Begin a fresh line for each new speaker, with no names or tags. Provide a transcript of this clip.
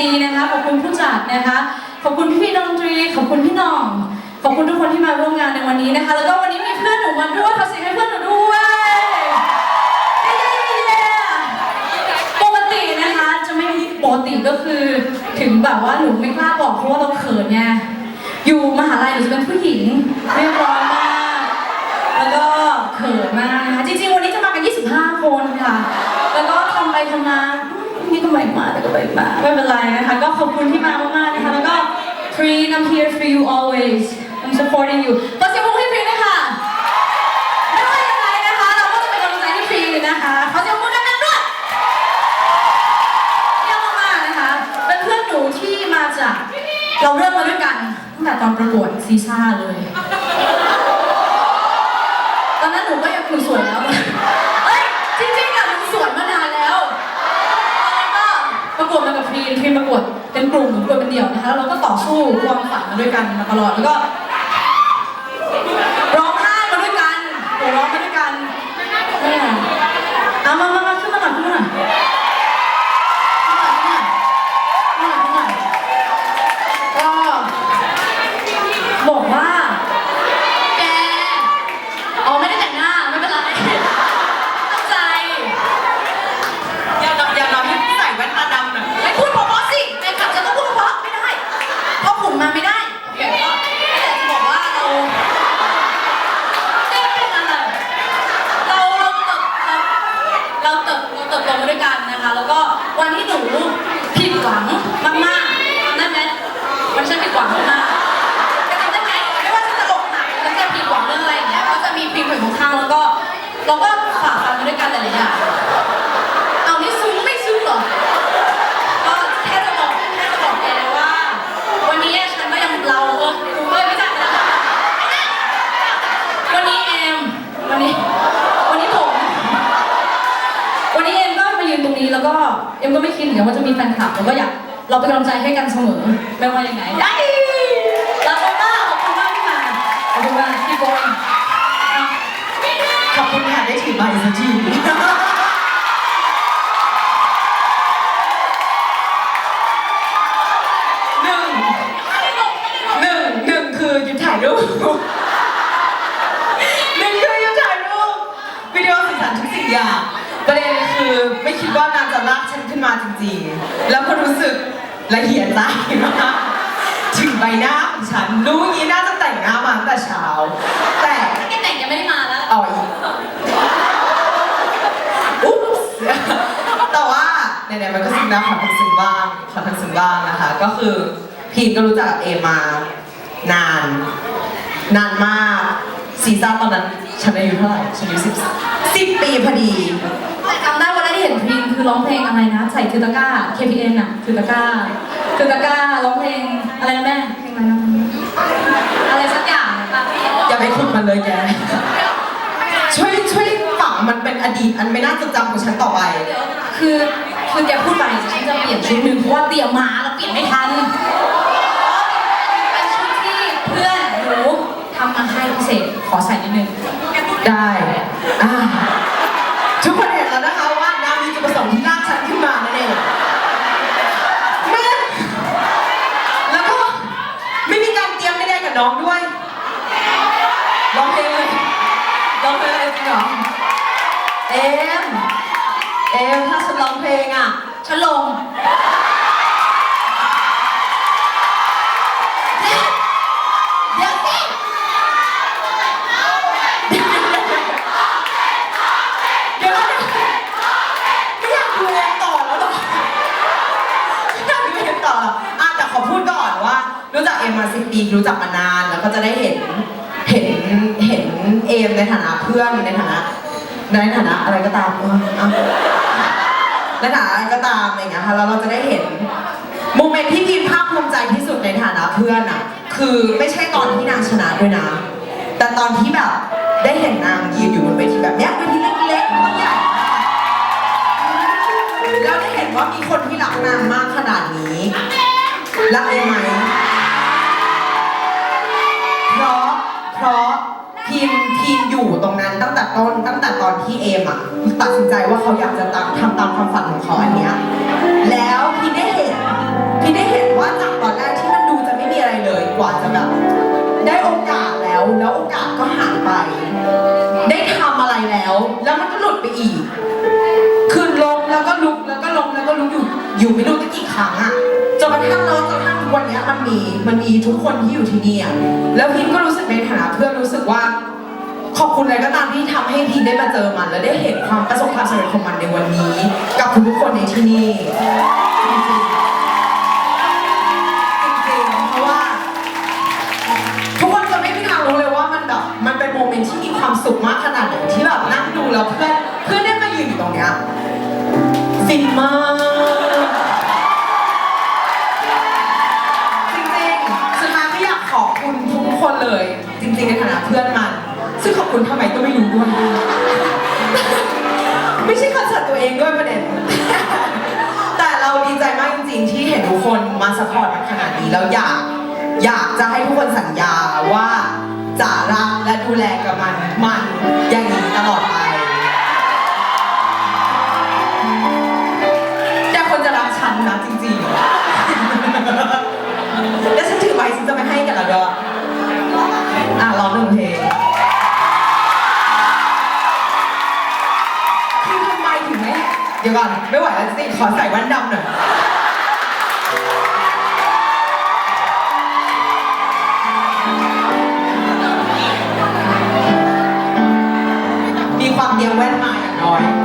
ดีนะคะ ขอบคุณผู้จัดนะคะ ขอบคุณพี่ดนตรี ขอบคุณพี่น้อง ขอบคุณทุกคนที่มาร่วมงานในวันนี้นะคะ แล้วก็วันนี้มีเพื่อนหนูมาด้วยขอเสียงให้เพื่อนหนูด้วยเย้เย้ปกตินะคะจะไม่ปกติก็คือ ถึงแบบว่าหนูไม่กล้าบอกเพราะว่าเราเขินไง อยู่มหาลัยหนูจะเป็นผู้หญิงเรียบร้อยมาก แล้วก็เขินมากนะคะจริงๆวันนี้จะมากัน 25 คนค่ะ แล้วก็ทำไปทำมา พี่ก็ไม่มาแต่ก็ไม่มาไม่เป็นไรนะคะก็ขอบคุณที่มามากๆนะคะแล้วก็ Green I'm here for you always I'm supporting you ขอเสียงปรบมือให้ Green ด้วยค่ะไม่ว่ายังไงนะคะ เราก็จะเป็นกำลังใจให้ Green นะคะขอเสียงปรบมือดังๆด้วยเยี่ยมมากๆนะคะเป็นเพื่อนหนูที่มาจากเราเริ่มมาด้วยกันตั้งแต่ตอนประกวดซีซ่าเลย ตอนนั้นหนูก็ยังหนูสวยแล้ว เอ้ย จริงๆอะหนูสวยมานานแล้วตอนนั้นก็ประกวด เป็นประกวดเป็นกลุ่มหรือประกวดเป็นเดี่ยวนะคะแล้วเราก็ต่อสู้ความฝันมาด้วยกันมาตลอดแล้วก็ ร้องไห้มาด้วยกันหัวเร้องมาด้วยกันนี่ค่ะเอามามามาขึ้นมาหน่อยขึ้นมาหน่อยขึ้นมาขึ้นมาขึ้นมาขึ้นมาก็บอกว่า แก อ๋อไม่ได้แต่งหน้า ไม่เป็นไรตั้งใจ
อย่าน้อยอย่าน้อยให้ใส่แว่นตาดำหน่อย
ไม่พูดเพราะๆสิในขับจะต้องพูดเพราะๆไม่ได้ เพราะขุนมาไม่ได้โอเคก็จะบอกว่าเราไม่เป็นอะไร เราเราเติบเราเราเติบเราเติบโตมาด้วยกันนะคะ แล้วก็วันที่หนูผิดหวังมากๆจำได้ไหมวันฉันผิด หวังมากๆจำได้ไหมไม่ว่าจะอกไหักฉันจะผิดหวังเรื่องอะไรอย่างเงี้ยก็จะมีพิมพ์อยู่ข้างแล้วก็เราก็ฝ่าฟันมาด้วยกันหลายๆอย่างเอานี่ซึ้งไม่ซึ้งเหรอก็แค่จะบอกแค่จะบอกแกเลยว่า วันนี้ฉันก็ยังเราเออกูเอ้ยไม่ใช่นะวันนี้เอมวันนี้ วันนี้ผม วันนี้เอ็มก็มายืนตรงนี้แล้วก็เอ็มก็ไม่คิดเหมือนกันว่าจะมีแฟนคลับแล้วก็อยาก เราเป็นกำลังใจให้กันเสมอไม่ว่ายังไงได้รักมากๆขอบคุณมากที่มาขอบคุณมากพี่โบย
ขอบคุณค่ะได้ถือใบสักทีหนึ่งหนึ่งหนึ่งคือหยุดถ่ายรูปหนึ่งคือหยุดถ่ายรูปวิดีโอสื่อสารทุกสิ่งอย่างประเด็นคือไม่คิดว่านางจะลากฉันขึ้นมาจริงๆ แล้วก็รู้สึก ละเอียดใจมากถึงใบหน้าของฉันรู้อย่างนี้น่าจะแต่งหน้ามาตั้งแต่เช้า แต่
ถ้าแกแต่งยังไม่ได้มาแล้ว
เอาอีกอุ๊บแต่ว่าไหนๆมันก็ซึ้งแล้วขอทำซึ้งบ้างขอทำซึ้งบ้างนะคะ ก็คือพีทก็รู้จักกับเอมานาน นานมากซีซ่าตอนนั้นฉันอายุเท่าไหร่ฉันอายุสิบสิบปีพอดี
คือร้องเพลงอะไรนะ ใส่คือตะกร้า KPN อะคือตะกร้า คือตะกร้าร้องเพลงอะไรนะแม่เพลงอะไรนะอะไรสักอย่างอะ
อย่าไปขุดมันเลยแก ช่วยช่วยฝังมันเป็นอดีตอันไม่น่าจดจำของฉันต่อไป
เดี๋ยวคือคือแกพูดไปฉันจะเปลี่ยนชุดหนึ่งเพราะว่าเตรียมมาแล้วเปลี่ยนไม่ทันเป็นชุดที่เพื่อนหนูทำมาให้พิเศษขอใส่นิดนึง
ได้ อ่าทุกคนเห็นแล้วนะคะว่านามีจุดประสงค์ที่ลากฉันขึ้นมานั่นเองแม่แล้วก็ไม่มีการเตรียมใดๆกับ น้องด้วยร้องเพลงเลยร้องเพลงเลยจริงเหรอเอ็มเอ็มถ้าฉันร้องเพลงอะ
ฉันลง
เดี๋ยวสิเดี๋ยวนะไม่อยากดูเอ็มต่อแล้วหรอ ไม่อยากดูเอ็มต่อแล้วอะแต่ขอพูดก่อนว่า รู้จักเอ็ มีรู้จักมานาน แล้วก็จะได้เห็นเห็นเห็นเอมในฐานะเพื่อนในฐานะในฐานะอะไรก็ตามเอาในฐานะอะไรก็ตามอะไรอย่างเงี้ยค่ะแล้วเราจะได้เห็นโมเมนต์ที่พีนภาคภูมิใจที่สุดในฐานะเพื่อนอะคือไม่ใช่ตอนที่นางชนะด้วยนะ แต่ตอนที่แบบได้เห็นนางยืนอยู่บนเวทีแบบเนี้ยเวทีเล็กๆมันใหญ่แล้วได้เห็นว่ามีคนที่รักนางมากขนาดนี้รักเองไหม อยู่ตรงนั้นตั้งแต่ต้นตั้งแต่ตอนที่เอมอะตัดสินใจว่าเขาอยากจะตามทำตามความฝันของเขาอันเนี้ยแล้วพีได้เห็นพี่ได้เห็นว่าจากตอนแรกที่มันดูจะไม่มีอะไรเลยกว่าจะแบบได้โอกาสแล้วแล้วโอกาสก็หายไป ได้ทำอะไรแล้ว แล้วมันก็หลุดไปอีกคือลงแล้วก็ลุกแล้วก็ลงแล้วก็ลุกอยู่อยู่ไม่รู้จะกี่ครั้งอะจนกระทั่งเนาจนกระทั่งวันเนี้ยมันมีมันมีทุกคนที่อยู่ที่นี่อะแล้วพิมก็รู้สึกในฐานะเพื่อนรู้สึกว่า ขอบคุณอะไรก็ตามที่ทำให้พีได้มาเจอมัน และได้เห็นความประสบความสำเร็จของมันในวันนี้ กับทุกๆคนในที่นี่จริงๆจริงๆเพราะว่า ทุกคนจะไม่มีทางรู้เลยว่ามันแบบมันเป็นโมเมนต์ที่มีความสุขมากขนาดไหนที่แบบนั่งดูแล้วเพื่อนเพื่อนได้มายืนอยู่ตรงเนี้ยฟินมาก จริงๆสุดท้ายก็อยากขอบคุณทุกคนเลย จริงๆในฐานะเพื่อนมัน ซึ่งขอบคุณทำไมก็ไม่รู้ด้วยไม่ใช่คอนเสิร์ตตัวเองด้วยประเด็น แต่เราดีใจมากจริงๆ ที่เห็นทุกคนมาสปอร์ตขนาดนี้แล้วอยากอยากจะให้ทุกคนสัญญาว่าจะรักและดูแลกับมันมันอย่างนี้ตลอดไป ก่อนไม่ไหวแล้วสิ ขอใส่แว่นดำหน่อยมีความเดียมแว่นมาอย่างน้อย